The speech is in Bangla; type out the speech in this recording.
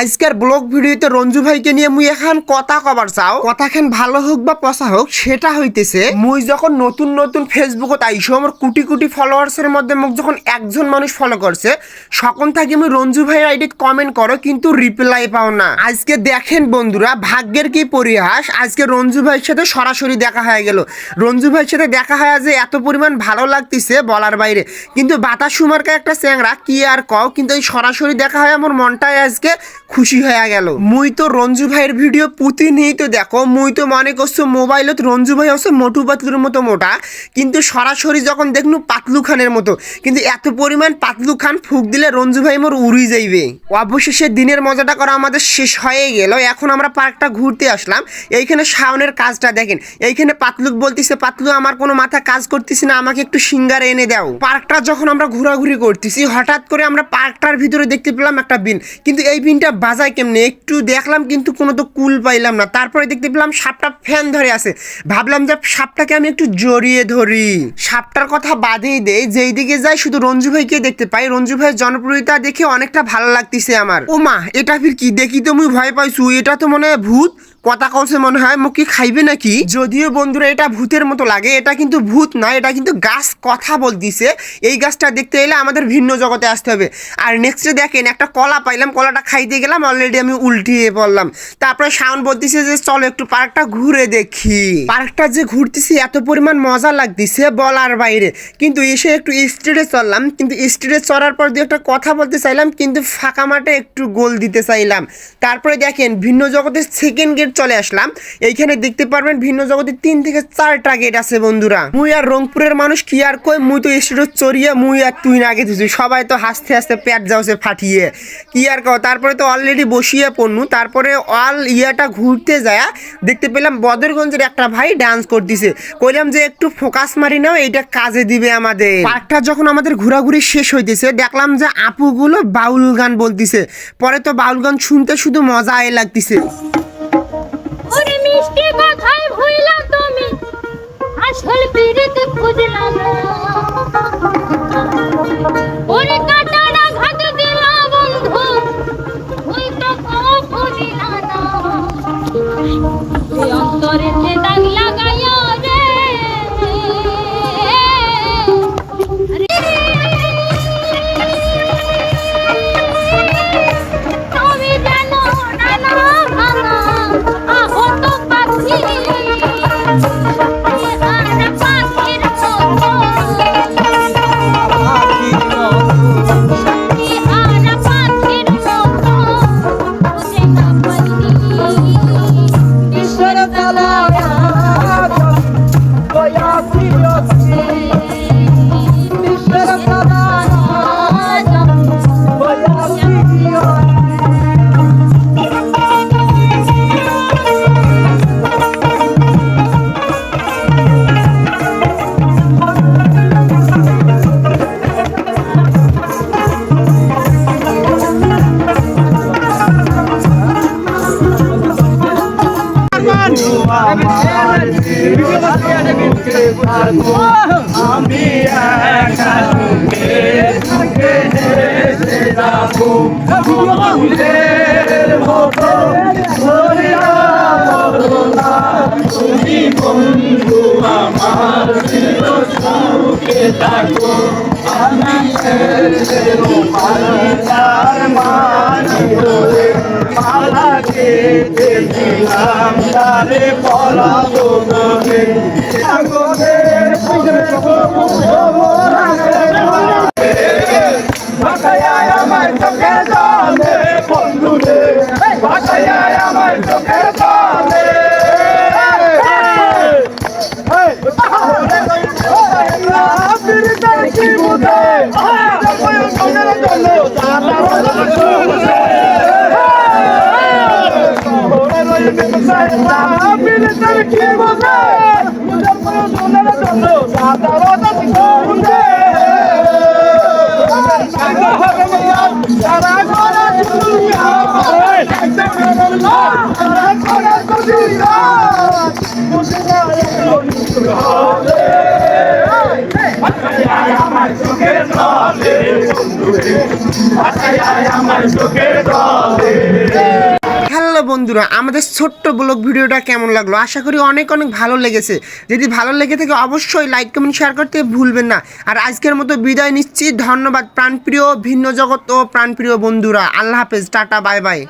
আজকের ব্লগ ভিডিওতে রঞ্জু ভাইকে নিয়ে মুই এখন কথা কবার চাও। কথা খান ভালো হোক বা পচা হোক, সেটা হইতেছে, মুই যখন নতুন নতুন ফেসবুকত আইসো, আমার কোটি কোটি ফলোয়ার্স এর মধ্যে মোক যখন একজন মানুষ ফলো করছে, সকল থাকি মুই রঞ্জু ভাই আইডি কমেন্ট করো, কিন্তু রিপ্লাই পাও না। আজকে দেখেন বন্ধুরা, ভাগ্যের কি পরিহাস, আজকে রঞ্জু ভাইয়ের সাথে সরাসরি দেখা হয়ে গেল। রঞ্জু ভাইয়ের সাথে দেখা হয় যে এত পরিমাণ ভালো লাগতেছে বলার বাইরে। কিন্তু বাতাস একটা চ্যাংরা কি আর কও, কিন্তু এই সরাসরি দেখা হয় আমার মনটাই আজকে খুশি হয়ে গেল। মুই তো রঞ্জু ভাইয়ের ভিডিও প্রতিনিয়ত দেখো, মুই তো মনে করছ মোবাইলত রঞ্জু ভাই হচ্ছে মোটু পাতলুর মতো মোটা, কিন্তু সরাসরি যখন দেখনু পাতলু খানের মতো, কিন্তু এত পরিমাণ পাতলু খান ফুক দিলে রঞ্জু ভাই মোর উড়ি যাইবে। অবশেষে দিনের মজাটা করা আমাদের শেষ হয়ে গেল, এখন আমরা পার্কটা ঘুরতে আসলাম। এইখানে শাওনের কাজটা দেখেন, এইখানে পাতলুক বলতেছে, পাতলু, আমার কোনো মাথা কাজ করতেছি না, আমাকে একটু সিঙ্গার এনে দাও। পার্কটা যখন আমরা ঘোরাঘুরি করতেছি, হঠাৎ করে আমরা পার্কটার ভিতরে দেখতে পেলাম একটা বিন, কিন্তু এই বিনটা বাজায় কেমনে? একটু দেখলাম কিন্তু কোনো তো কুল পাইলাম না। তারপরে দেখতে পেলাম সাপটা ফ্যান ধরে আছে। ভাবলাম যে সাপটাকে আমি একটু জড়িয়ে ধরি। সাপটার কথা বাদেই দেই যেই দিকে যাই শুধু রঞ্জু ভাইকে দেখতে পাই। রঞ্জু ভাইয়ের জনপ্রিয়তা দেখে অনেকটা ভালো লাগতেছে আমার। ও মা এটা ফির কি? দেখি তো মুই ভয় পাইছু। এটা তো মনে হয় ভূত। কথা কলসে মনে হয় মুখ কি খাইবে নাকি? যদিও বন্ধুরা, এটা ভূতের মতো লাগে, এটা কিন্তু ভূত না, এটা কিন্তু গাছ কথা বলতিছে এই গাছটা দেখতে এলে আমাদের ভিন্ন জগতে আসতে হবে। আর নেক্সটে দেখেন, একটা কলা পাইলাম, কলাটা খাইতে গেলাম অলরেডি আমি উল্টিয়ে পড়লাম। তারপরে শাওন বলতিছে যে, চলো একটু পার্কটা ঘুরে দেখি। পার্কটা যে ঘুরতেছি, এত পরিমাণ মজা লাগতেছে বলার বাইরে। কিন্তু এসে একটু স্ট্রিটে চললাম, কিন্তু স্ট্রিটে চড়ার পর দিয়ে একটা কথা বলতে চাইলাম, কিন্তু ফাঁকা মাঠে একটু গোল দিতে চাইলাম। তারপরে দেখেন, ভিন্ন জগতের সেকেন্ড গেট চলে আসলাম। এইখানে দেখতে পারবেন ভিন্ন জগতের তিন থেকে চারটা গেট আছে বন্ধুরা। মুই আর রংপুরের মানুষ কি আর কই মুই তো স্ট্রিটে চড়িয়ে মুই আর তুই না দিছি সবাই তো হাসতে হাসতে পেট যাওছে ফাটিয়ে। কি আর কও? তারপরে তো অলরেডি বসিয়ে পড়নু। তারপরে অল ইয়াটা ঘুরতে যায় দেখতে পেলাম বদরগঞ্জের একটা ভাই ডান্স করতেছে। কইলাম যে, একটু ফোকাস মারি নাও, এইটা কাজে দিবে আমাদের। পার্কটা যখন আমাদের ঘোরাঘুরি শেষ হইতেছে, দেখলাম যে আপুগুলো বাউল গান বলতিছে। পরে তো বাউল গান শুনতে শুধু মজাই লাগতেছে। পিড়িতে খুঁজলা না your feet. আমি একা সুখে সুখে হেসে যাব ফুলের মতো সুখে থাকো পলাবো নহে I'm feeling that I can't জলে বন্ধুরা, আমাদের ছোট্ট ব্লগ ভিডিওটা কেমন লাগল? আশা করি অনেক অনেক ভালো লেগেছে। যদি ভালো লেগে থাকে, অবশ্যই লাইক কমেন্ট শেয়ার করতে ভুলবেন না। আর আজকের মতো বিদায় নিচ্ছি। ধন্যবাদ প্রাণপ্রিয় ভিন্ন জগৎ ও প্রাণপ্রিয় বন্ধুরা। আল্লাহ হাফেজ, টাটা, বাই বাই।